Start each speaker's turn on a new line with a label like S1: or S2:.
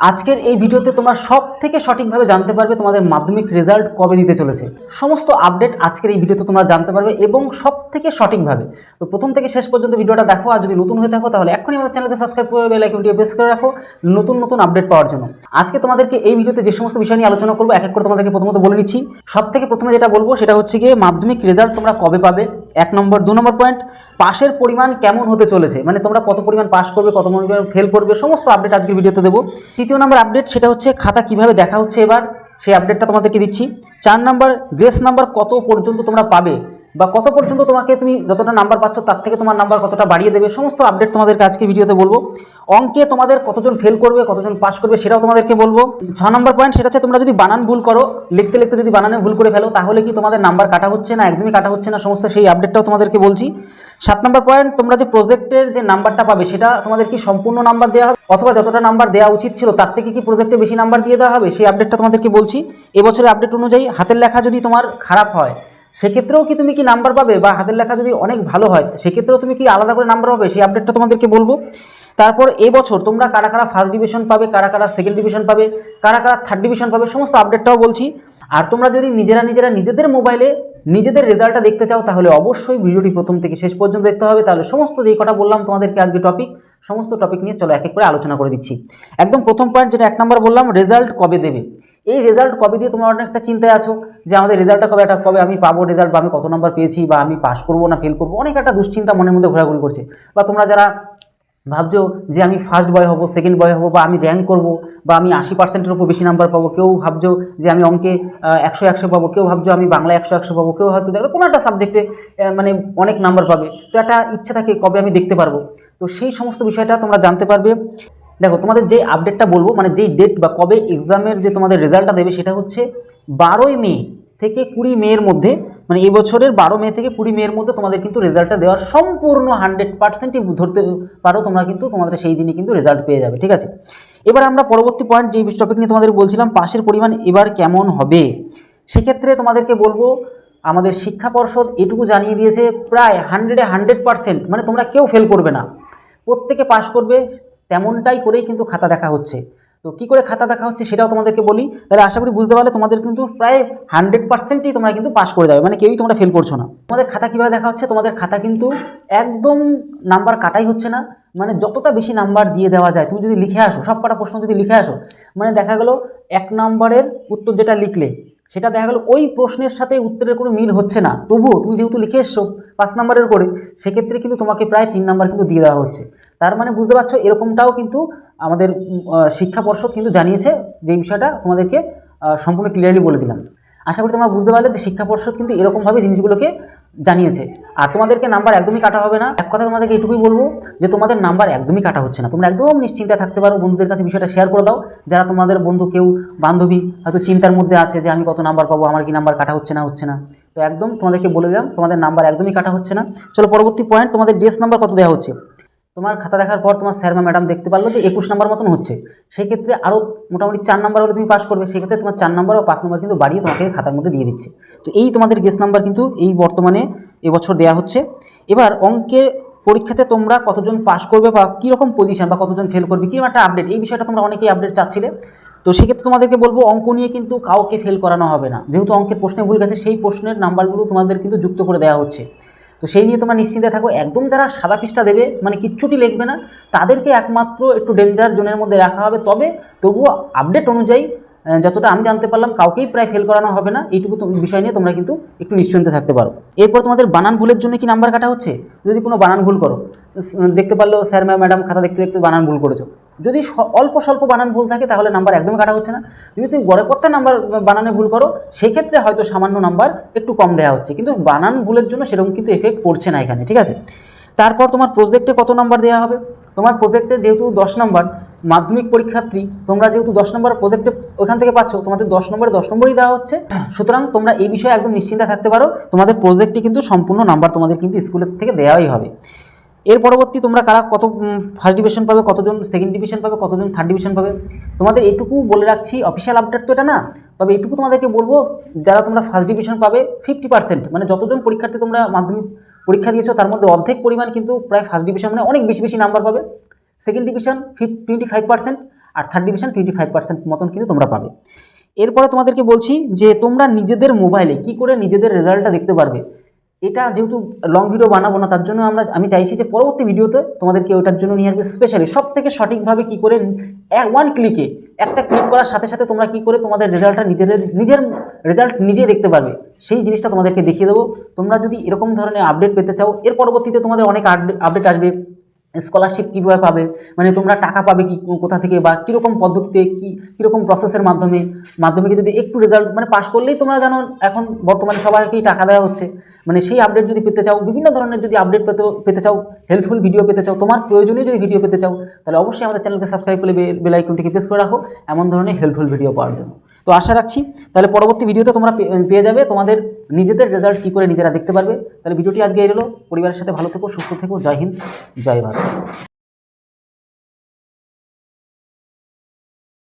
S1: আজকের এই ভিডিওতে তোমরা সব থেকে সঠিকভাবে জানতে পারবে তোমাদের মাধ্যমিক রেজাল্ট কবে দিতে চলেছে। সমস্ত আপডেট আজকের এই ভিডিওতে তোমরা জানতে পারবে এবং সব থেকে সঠিকভাবে। তো প্রথম থেকে শেষ পর্যন্ত ভিডিওটা দেখো আর যদি নতুন হয়ে থাকো তাহলে এখনই আমাদের চ্যানেলকে সাবস্ক্রাইব করে বেল আইকনটি প্রেস করে রাখো নতুন নতুন আপডেট পাওয়ার জন্য। আজকে তোমাদেরকে এই ভিডিওতে যে সমস্ত বিষয় নিয়ে আলোচনা করব, এক এক করে তোমাদেরকে প্রথমত বলে নিচ্ছি। সব থেকে প্রথমে যেটা বলব সেটা হচ্ছে গিয়ে মাধ্যমিক রেজাল্ট তোমরা কবে পাবে এক নম্বর, দু নম্বর পয়েন্ট পাশের পরিমাণ কেমন হতে চলেছে? মানে তোমরা কত পরিমাণ পাশ করবে, কত পরিমাণ ফেল করবে, সমস্ত আপডেট আজকের ভিডিওতে দেবো। তৃতীয় নম্বর আপডেট সেটা হচ্ছে খাতা কীভাবে দেখা হচ্ছে এবার, সেই আপডেটটা তোমাদেরকে দিচ্ছি। চার নম্বর গ্রেস নাম্বার কত পর্যন্ত তোমরা পাবে বা কত পর্যন্ত তোমাকে তুমি যতটা নাম্বার পাচ্ছ তার থেকে তোমার নাম্বার কতটা বাড়িয়ে দেবে, সমস্ত আপডেট তোমাদেরকে আজকে ভিডিওতে বলব। অঙ্কে তোমাদের কতজন ফেল করবে, কতজন পাস করবে সেটাও তোমাদেরকে বলব। ছ নম্বর পয়েন্ট সেটা হচ্ছে তোমরা যদি বানান ভুল করো, লিখতে লিখতে যদি বানানে ভুল করে ফেলো, তাহলে কি তোমাদের নাম্বার কাটা হচ্ছে না, একদমই কাটা হচ্ছে না, সমস্ত সেই আপডেটটাও তোমাদেরকে বলছি। সাত নম্বর পয়েন্ট তোমরা যে প্রজেক্টের যে নাম্বারটা পাবে, সেটা তোমাদের কি সম্পূর্ণ নাম্বার দেওয়া হবে? অথবা যতটা নাম্বার দেওয়া উচিত ছিল, তার থেকে কি প্রজেক্টে বেশি নাম্বার দিয়ে দেওয়া হবে? সেই আপডেটটা তোমাদেরকে বলছি। এবছরের আপডেট অনুযায়ী হাতের লেখা যদি তোমার খারাপ হয় সেক্ষেত্রেও কি তুমি কি নাম্বার পাবে? বা হাতের লেখা যদি অনেক ভালো হয়, সেক্ষেত্রেও তুমি কি আলাদা করে নাম্বার পাবে? সেই আপডেটটা তোমাদেরকে বলব। তারপর এবছর তোমরা কারা কারা ফার্স্ট ডিভিশন পাবে, কারা কারা সেকেন্ড ডিভিশন পাবে, কারা কারা থার্ড ডিভিশন পাবে, সমস্ত আপডেটটাও বলছি। আর তোমরা যদি নিজেরা নিজেরা নিজেদের মোবাইলে নিজেদের রেজাল্টটা দেখতে চাও, তাহলে অবশ্যই ভিডিওটি প্রথম থেকে শেষ পর্যন্ত দেখতে হবে। তাহলে সমস্ত যেই কটা বললাম তোমাদেরকে আজকে টপিক সমস্ত টপিক নিয়ে চলো এক এক করে আলোচনা করে দিচ্ছি। একদম প্রথম পয়েন্ট যেটা এক নম্বর বললাম রেজাল্ট কবে দেবে? এই রেজাল্ট কবে দিয়ে তোমরা অনেকটা চিন্তায় আছো যে আমাদের রেজাল্টটা কবে একটা, কবে আমি পাবো রেজাল্ট বা আমি কত নাম্বার পেয়েছি বা আমি পাস করব না ফেল করব, অনেক একটা দুশ্চিন্তা মনের মধ্যে ঘোরাঘুরি করছে। বা তোমরা যারা ভাবছ যে আমি ফার্স্ট বয় হব সেকেন্ড বয় হব বা আমি র্যাঙ্ক করব বা আমি আশি পার্সেন্টের উপর বেশি নাম্বার পাবো, কেউ ভাবছ যে আমি অঙ্কে একশো একশো পাবো, কেউ ভাবছ আমি বাংলা একশো একশো পাবো, কেউ হয়তো দেখল কোনো একটা সাবজেক্টে মানে অনেক নাম্বার পাবে। তো একটা ইচ্ছা থাকে কবে আমি দেখতে পারব। তো সেই সমস্ত বিষয়টা তোমরা জানতে পারবে। দেখো, তোমাদের যে আপডেটটা বলব মানে যেই ডেট বা কবে এক্সামের যে তোমাদের রেজাল্টটা দেবে, সেটা হচ্ছে বারোই মে থেকে কুড়ি মেয়ের মধ্যে মানে এই বছরের বারো মে থেকে কুড়ি মেয়ের মধ্যে তোমাদের কিন্তু রেজাল্টটা দেওয়ার সম্পূর্ণ হান্ড্রেড পার্সেন্টই ধরতে পারো, তোমরা কিন্তু তোমাদের সেই দিনই কিন্তু রেজাল্ট পেয়ে যাবে, ঠিক আছে? এবার আমরা পরবর্তী পয়েন্ট যে টপিক নিয়ে তোমাদের বলছিলাম, পাশের পরিমাণ এবার কেমন হবে? সেক্ষেত্রে তোমাদেরকে বলব, আমাদের শিক্ষা পর্ষদ এটুকু জানিয়ে দিয়েছে, প্রায় হান্ড্রেডে হান্ড্রেড পার্সেন্ট মানে তোমরা কেউ ফেল করবে না। প্রত্যেকে পাশ করবে তেমনটাই করেই কিন্তু খাতা দেখা হচ্ছে। তো কী করে খাতা দেখা হচ্ছে সেটাও তোমাদেরকে বলি। তাহলে আশা করি বুঝতে পারলে তোমাদের কিন্তু প্রায় হান্ড্রেড পার্সেন্টই তোমরা কিন্তু পাস করে যাবে। মানে কেউই তোমরা ফেল করছ না। তোমাদের খাতা কীভাবে দেখা হচ্ছে? তোমাদের খাতা কিন্তু একদম নাম্বার কাটাই হচ্ছে না। মানে যতটা বেশি নাম্বার দিয়ে দেওয়া যায়, তুমি যদি লিখে আসো, সব কটা প্রশ্ন যদি লিখে আসো মানে দেখা গেলো এক নাম্বারের উত্তর যেটা লিখলে, সেটা দেখা গেলো ওই প্রশ্নের সাথে উত্তরের কোনো মিল হচ্ছে না। তবুও তুমি যেহেতু লিখে এসছো, পাঁচ নাম্বারের করে, সেক্ষেত্রে কিন্তু তোমাকে প্রায় তিন নাম্বার কিন্তু দিয়ে দেওয়া হচ্ছে। তার মানে বুঝতে পারছ, এরকমটাও কিন্তু আমাদের শিক্ষা পর্ষদ কিন্তু জানিয়েছে যে বিষয়টা তোমাদেরকে সম্পূর্ণ ক্লিয়ারলি বলে দিলাম। আশা করি তোমরা বুঝতে পারলে যে শিক্ষা পর্ষদ কিন্তু এরকমভাবে জিনিসগুলোকে জানিয়েছে। আর তোমাদেরকে নাম্বার একদমই কাটা হবে না। এক কথা তোমাদেরকে এটুকুই বলব যে তোমাদের নাম্বার একদমই কাটা হচ্ছে না। তোমরা একদম নিশ্চিন্তায় থাকতে পারো, বন্ধুদের কাছে বিষয়টা শেয়ার করে দাও। যারা তোমাদের বন্ধু, কেউ বান্ধবী হয়তো চিন্তার মধ্যে আছে যে আমি কত নাম্বার পাবো, আমার কি নাম্বার কাটা হচ্ছে না হচ্ছে না। তো একদম তোমাদেরকে বলে দিলাম, তোমাদের নাম্বার একদমই কাটা হচ্ছে না। চলো পরবর্তী পয়েন্ট তোমাদের ড্রেস নাম্বার কত দেওয়া হচ্ছে? তোমার খাতা দেখার পর তোমার স্যার বা ম্যাডাম দেখতে পারল যে একুশ নাম্বার মতন হচ্ছে। সেক্ষেত্রে আরও মোটামুটি চার নাম্বার হলে তুমি পাস করবে। সেক্ষেত্রে তোমার চার নাম্বার বা পাঁচ নাম্বার কিন্তু বাড়িয়ে তোমাকে খাতার মধ্যে দিয়ে দিচ্ছে। তো এই তোমাদের গেস নাম্বার কিন্তু এই বর্তমানে এবছর দেওয়া হচ্ছে। এবার অঙ্কে পরীক্ষাতে তোমরা কতজন পাস করবে বা কীরকম পজিশন বা কতজন ফেল করবে, কীরকম একটা আপডেট এই বিষয়টা তোমরা অনেকেই আপডেট চাচ্ছিলে। তো সেক্ষেত্রে তোমাদেরকে বলব, অঙ্ক নিয়ে কিন্তু কাউকে ফেল করানো হবে না। যেহেতু অঙ্কের প্রশ্নে ভুল গেছে, সেই প্রশ্নের নাম্বারগুলো তোমাদের কিন্তু যুক্ত করে দেওয়া হচ্ছে। তো সেই নিয়ে তোমরা নিশ্চিন্তে থাকো। একদম যারা সাদা পৃষ্ঠা দেবে মানে কিচ্ছুটি লিখবে না, তাদেরকে একমাত্র একটু ডেঞ্জার জোনের মধ্যে রাখা হবে। তবে তবুও আপডেট অনুযায়ী যতটা আমি জানতে পারলাম, কাউকেই প্রায় ফেল করানো হবে না। এইটুকু বিষয় নিয়ে তোমরা কিন্তু একটু নিশ্চিন্তে থাকতে পারো। এরপর তোমাদের বানান ভুলের জন্য কি নাম্বার কাটা হচ্ছে? যদি কোনো বানান ভুল করো। দেখতে পারল স্যার ম্যাম ম্যাডাম খাতা দেখতে দেখতে বানান ভুল করেছ। যদি অল্প স্বল্প বানান ভুল থাকে, তাহলে নাম্বার একদমই কাটা হচ্ছে না। যদি তুমি গড়ে করতে নাম্বার বানানে ভুল করো, সেক্ষেত্রে হয়তো সামান্য নাম্বার একটু কম দেওয়া হচ্ছে। কিন্তু বানান ভুলের জন্য সেরকম কিন্তু এফেক্ট পড়ছে না এখানে, ঠিক আছে? তারপর তোমার প্রজেক্টে কত নাম্বার দেওয়া হবে? তোমার প্রজেক্টে যেহেতু দশ নম্বর, মাধ্যমিক পরীক্ষার্থী, তোমরা যেহেতু দশ নম্বর প্রজেক্টে ওখান থেকে পাচ্ছ, তোমাদের দশ নম্বরে দশ নম্বরই দেওয়া হচ্ছে। সুতরাং তোমরা এই বিষয়ে একদম নিশ্চিন্তে থাকতে পারো। তোমাদের প্রজেক্টটি কিন্তু সম্পূর্ণ নাম্বার তোমাদের কিন্তু স্কুলের থেকে দেওয়াই হবে। এর পরবর্তী তোমরা কারা কত ফার্স্ট ডিভিশন পাবে, কতজন সেকেন্ড ডিভিশন পাবে, কতজন থার্ড ডিভিশন পাবে? তোমাদের এটুকু বলে রাখছি অফিসিয়াল আপডেট তো এটা না, তবে এটুকু তোমাদেরকে বলব, যারা তোমরা ফার্স্ট ডিভিশন পাবে ফিফটি পার্সেন্ট মানে যতজন পরীক্ষার্থী তোমরা মাধ্যমিক পরীক্ষা দিয়েছ, তার মধ্যে অর্ধেক পরিমাণ কিন্তু প্রায় ফার্স্ট ডিভিশন মানে অনেক বেশি বেশি নাম্বার পাবে। Second division fif twenty five percent আর third division twenty five percent মতন কিন্তু তোমরা পাবে। এরপরে তোমাদেরকে বলছি যে তোমরা নিজেদের মোবাইলে কি করে নিজেদের রেজাল্টটা দেখতে পারবে? এটা যেহেতু লং ভিডিও বানাবো না, তার জন্য আমরা, আমি চাইছি যে পরবর্তী ভিডিওতে তোমাদেরকে ওটার জন্য নিয়ে আসবে স্পেশালি সব থেকে সঠিকভাবে কী করে এক ওয়ান ক্লিকে একটা ক্লিক করার সাথে সাথে তোমরা কী করে তোমাদের রেজাল্টটা নিজের নিজের রেজাল্ট নিজে দেখতে পারবে। সেই জিনিসটা তোমাদেরকে দেখিয়ে দেবো। তোমরা যদি এরকম ধরনের আপডেট পেতে চাও, এর পরবর্তীতে তোমাদের অনেক আপডেট আসবে। স্কলারশিপ কীভাবে পাবে? মানে তোমরা টাকা পাবে কি কোথা থেকে বা কীরকম পদ্ধতিতে কী, কীরকম প্রসেসের মাধ্যমে মাধ্যমিকে যদি একটু রেজাল্ট মানে পাশ করলেই তোমরা জানো এখন বর্তমানে সবাইকেই টাকা দেওয়া হচ্ছে। মানে সেই আপডেট যদি পেতে চাও, বিভিন্ন ধরনের যদি আপডেট পেতে পেতে চাও হেল্পফুল ভিডিও পেতে চাও, তোমার প্রয়োজনীয় যদি ভিডিও পেতে চাও, তাহলে অবশ্যই আমাদের চ্যানেলকে সাবস্ক্রাইব করে বেল আইকনটিকে প্রেস করে রাখো। এমন ধরনের হেল্পফুল ভিডিও পাওয়ার জন্য। তো আশা রাখছি, তাহলে পরবর্তী ভিডিওতে তোমরা পেয়ে যাবে তোমাদের নিজেদের রেজাল্ট কী করে নিজেরা দেখতে পারবে। তাহলে ভিডিওটি আজকে এলো পরিবারের সাথে ভালো থেকো, সুস্থ থেকো। জয় হিন্দ, জয় ভারত।